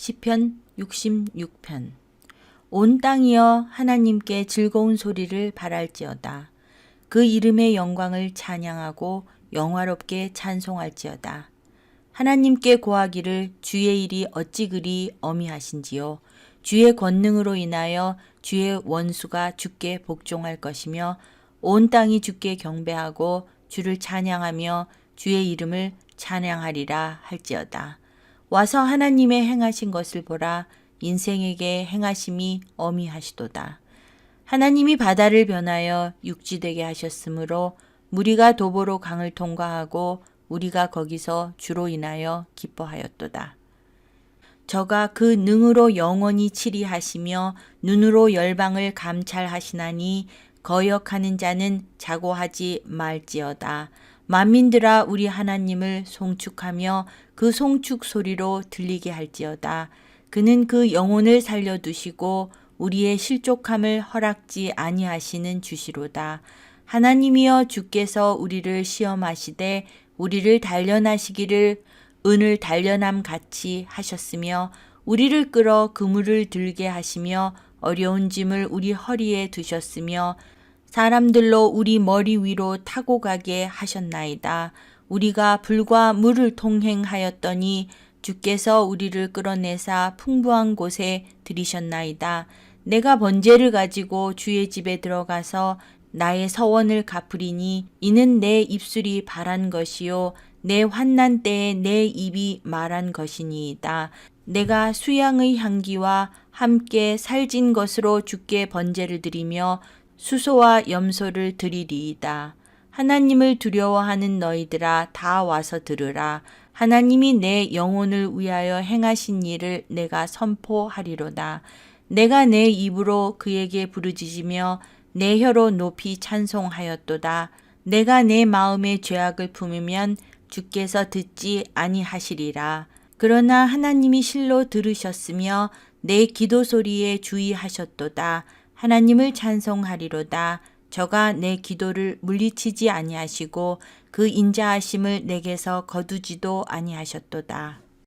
시편 66편 온 땅이여 하나님께 즐거운 소리를 바랄지어다. 그 이름의 영광을 찬양하고 영화롭게 찬송할지어다. 하나님께 고하기를 주의 일이 어찌 그리 어미하신지요. 주의 권능으로 인하여 주의 원수가 주께 복종할 것이며 온 땅이 주께 경배하고 주를 찬양하며 주의 이름을 찬양하리라 할지어다. 와서 하나님의 행하신 것을 보라 인생에게 행하심이 어미하시도다. 하나님이 바다를 변하여 육지되게 하셨으므로 무리가 도보로 강을 통과하고 우리가 거기서 주로 인하여 기뻐하였도다. 저가 그 능으로 영원히 치리하시며 눈으로 열방을 감찰하시나니 거역하는 자는 자고하지 말지어다. 만민들아 우리 하나님을 송축하며 그 송축 소리로 들리게 할지어다. 그는 그 영혼을 살려두시고 우리의 실족함을 허락지 아니하시는 주시로다. 하나님이여 주께서 우리를 시험하시되 우리를 단련하시기를 은을 단련함 같이 하셨으며 우리를 끌어 그물을 들게 하시며 어려운 짐을 우리 허리에 두셨으며 사람들로 우리 머리 위로 타고 가게 하셨나이다. 우리가 불과 물을 통행하였더니 주께서 우리를 끌어내사 풍부한 곳에 들이셨나이다. 내가 번제를 가지고 주의 집에 들어가서 나의 서원을 갚으리니 이는 내 입술이 바란 것이요 내 환난 때에 내 입이 말한 것이니이다. 내가 수양의 향기와 함께 살진 것으로 주께 번제를 드리며 수소와 염소를 드리리이다. 하나님을 두려워하는 너희들아 다 와서 들으라. 하나님이 내 영혼을 위하여 행하신 일을 내가 선포하리로다. 내가 내 입으로 그에게 부르짖으며 내 혀로 높이 찬송하였도다. 내가 내 마음의 죄악을 품으면 주께서 듣지 아니하시리라. 그러나 하나님이 실로 들으셨으며 내 기도 소리에 주의하셨도다. 하나님을 찬송하리로다. 저가 내 기도를 물리치지 아니하시고 그 인자하심을 내게서 거두지도 아니하셨도다.